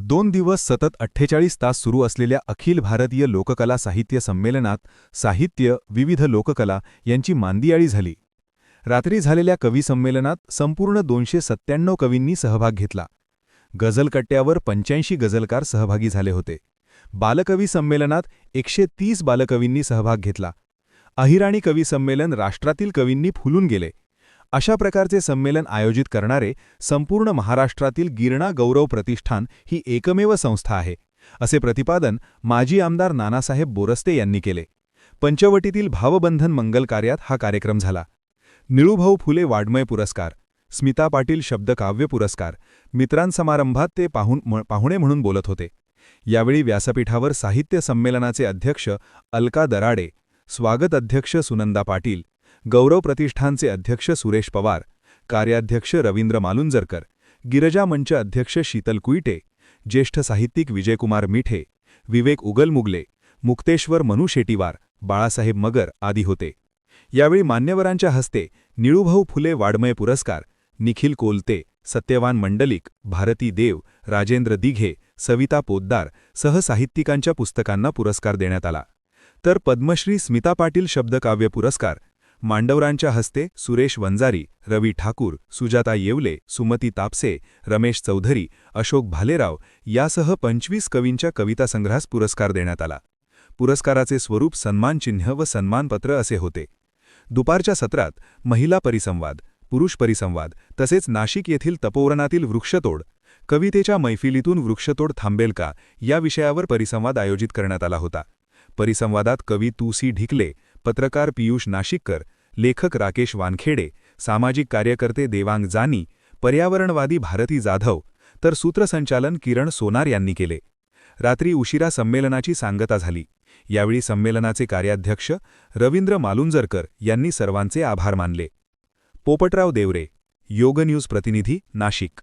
दोन दिवस सतत अठ्ठेचाळीस तास सुरू असलेल्या अखिल भारतीय लोककला साहित्य संमेलनात साहित्य विविध लोककला यांची मांदियाळी झाली. रात्री झालेल्या कवी संमेलनात संपूर्ण दोनशे सत्त्याण्णव कवींनी सहभाग घेतला. गझलकट्ट्यावर पंच्याऐंशी गझलकार सहभागी झाले होते. बालकवी संमेलनात एकशे तीस बालकवींनी सहभाग घेतला. अहिराणी कवी संमेलन राष्ट्रातील कवींनी फुलून गेले. अशा प्रकारचे संमेलन आयोजित करणारे संपूर्ण महाराष्ट्रातील गिरणा गौरव प्रतिष्ठान ही एकमेव संस्था आहे असे प्रतिपादन माजी आमदार नानासाहेब बोरस्ते यांनी केले. पंचवटीतील भावबंधन मंगल कार्यात हा कार्यक्रम झाला. निळूभाऊ फुले वाड्मय पुरस्कार स्मिता पाटील शब्दकाव्य पुरस्कार मित्रांसमारंभात ते पाहुण पाहुणे म्हणून बोलत होते. यावेळी व्यासपीठावर साहित्य संमेलनाचे अध्यक्ष अलका दराडे स्वागत अध्यक्ष सुनंदा पाटील गौरव प्रतिष्ठानचे अध्यक्ष सुरेश पवार कार्याध्यक्ष रवींद्र मालुंजरकर गिरजा मंच अध्यक्ष शीतल कुईटे ज्येष्ठ साहित्यिक विजयकुमार मिठे विवेक उगलमुगले मुक्तेश्वर मनु शेटीवार बाळासाहेब मगर आदी होते. यावेळी मान्यवरांच्या हस्ते निळूभाऊ फुले वाडमय पुरस्कार निखिल कोलते सत्यवान मंडलिक भारती देव राजेंद्र दिघे सविता पोद्दार सह साहित्यिकांच्या पुस्तकांना पुरस्कार देण्यात आला. तर पद्मश्री स्मिता पाटील शब्दकाव्य पुरस्कार मांडवरांच्या हस्ते सुरेश वंजारी रवी ठाकूर सुजाता येवले सुमती तापसे रमेश चौधरी अशोक भालेराव यासह पंचवीस कवींच्या कविता संग्रहास पुरस्कार देण्यात आला. पुरस्काराचे स्वरूप सन्मानचिन्ह व सन्मानपत्र असे होते. दुपारच्या सत्रात महिला परिसंवाद पुरुष परिसंवाद तसेच नाशिक येथील तपोवनातील वृक्षतोड कवितेच्या मैफिलीतून वृक्षतोड थांबेल का या विषयावर परिसंवाद आयोजित करण्यात आला होता. परिसंवादात कवी तुसी ढिकले पत्रकार पियुष नाशिककर लेखक राकेश वानखेडे सामाजिक कार्यकर्ते देवांग जानी पर्यावरणवादी भारती जाधव तर सूत्रसंचालन किरण सोनार यांनी केले. रात्री उशिरा संमेलनाची सांगता झाली. यावेळी संमेलनाचे कार्याध्यक्ष रवींद्र मालुंजरकर यांनी सर्वांचे आभार मानले. पोपटराव देवरे योग न्यूज प्रतिनिधी नाशिक.